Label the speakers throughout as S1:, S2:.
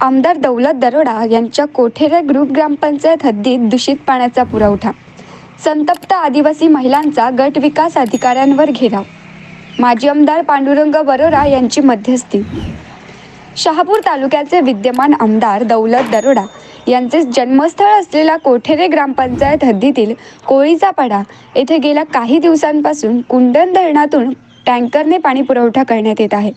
S1: आमदार दौलत दरोडा यांच्या कोठेरे ग्रुप ग्रामपंचायत हद्दीत दूषित पाण्याचा पुरवठा. संतप्त आदिवासी महिलांचा गट विकास अधिकाऱ्यांवर घेराव. माजी आमदार पांडुरंग बरोरा यांची मध्यस्थी. शहापूर तालुक्याचे विद्यमान आमदार दौलत दरोडा यांचे जन्मस्थळ असलेला कोठेरे ग्रामपंचायत हद्दीतील कोळीचा पाडा येथे गेल्या काही दिवसांपासून कुंडन धरणातून टँकरने पाणी पुरवठा करण्यात येत आहे.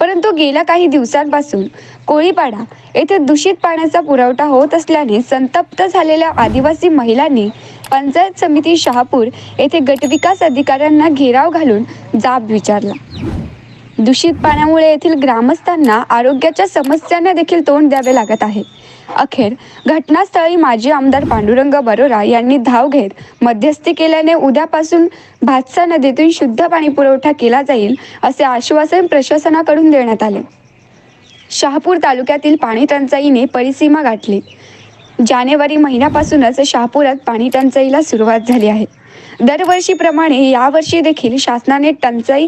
S1: परंतु गेल्या काही दिवसांपासून कोळीपाडा येथे दूषित पाण्याचा पुरवठा होत असल्याने संतप्त झालेल्या आदिवासी महिलांनी पंचायत समिती शहापूर येथे गटविकास अधिकाऱ्यांना घेराव घालून जाब विचारला. दूषित पाण्यामुळे येथील ग्रामस्थांना आरोग्याच्या समस्यांना देखील तोंड द्यावे लागत आहे. अखेर घटनास्थळी माजी आमदार पांडुरंग बरोरा यांनी धाव घेत मध्यस्थी केल्याने उद्यापासून भातसा नदीतून शुद्ध पाणी पुरवठा केला जाईल असे आश्वासन प्रशासनाकडून देण्यात आले. शहापूर तालुक्यातील पाणी टंचाईने परिसीमा गाठली. जानेवारी महिन्यापासूनच शहापुरात पाणी टंचाईला सुरुवात झाली आहे. दरवर्षीप्रमाणे यावर्षी देखील शासनाने टंचाई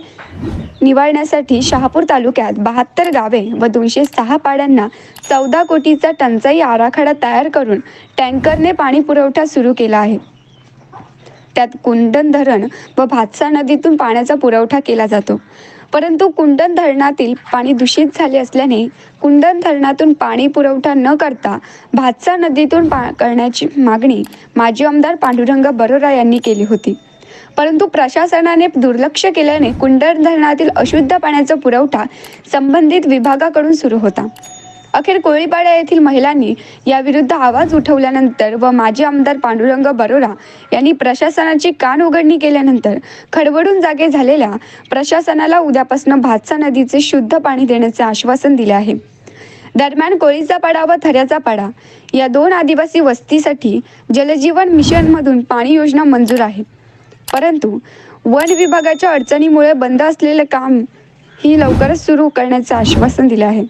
S1: निवारण्यासाठी शहापूर तालुक्यात बहात्तर गावे व दोनशे सहा पाड्यांना चौदा कोटीचा टंचाई आराखडा तयार करून टँकरने पाणी पुरवठा सुरू केला आहे. त्यात कुंडन धरण व भातसा नदीतून पाण्याचा पुरवठा केला जातो. परंतु कुंडन धरणातील पाणी दूषित झाले असल्याने कुंडन धरणातून पाणी पुरवठा न करता भातसा नदीतून पा करण्याची मागणी माजी आमदार पांडुरंग बरोरा यांनी केली होती. परंतु प्रशासनाने दुर्लक्ष केल्याने कुंडर धरणातील अशुद्ध पाण्याचा पुरवठा संबंधित विभागाकडून सुरू होता. अखेर कोळीपाडा येथील महिलांनी याविरुद्ध आवाज उठवल्यानंतर व माजी आमदार पांडुरंग बरोरा यांनी प्रशासनाची कान उघडणी केल्यानंतर खडबडून जागे झालेल्या प्रशासनाला उद्यापासून भातसा नदीचे शुद्ध पाणी देण्याचे आश्वासन दिले आहे. दरम्यान कोळीचा पाडा व थऱ्याचा पाडा या दोन आदिवासी वस्तीसाठी जलजीवन मिशनमधून पाणी योजना मंजूर आहे. परंतु वन विभागाच्या अडचणीमुळे बंद असलेले काम ही लवकरच सुरू करण्याचं आश्वासन दिलं आहे.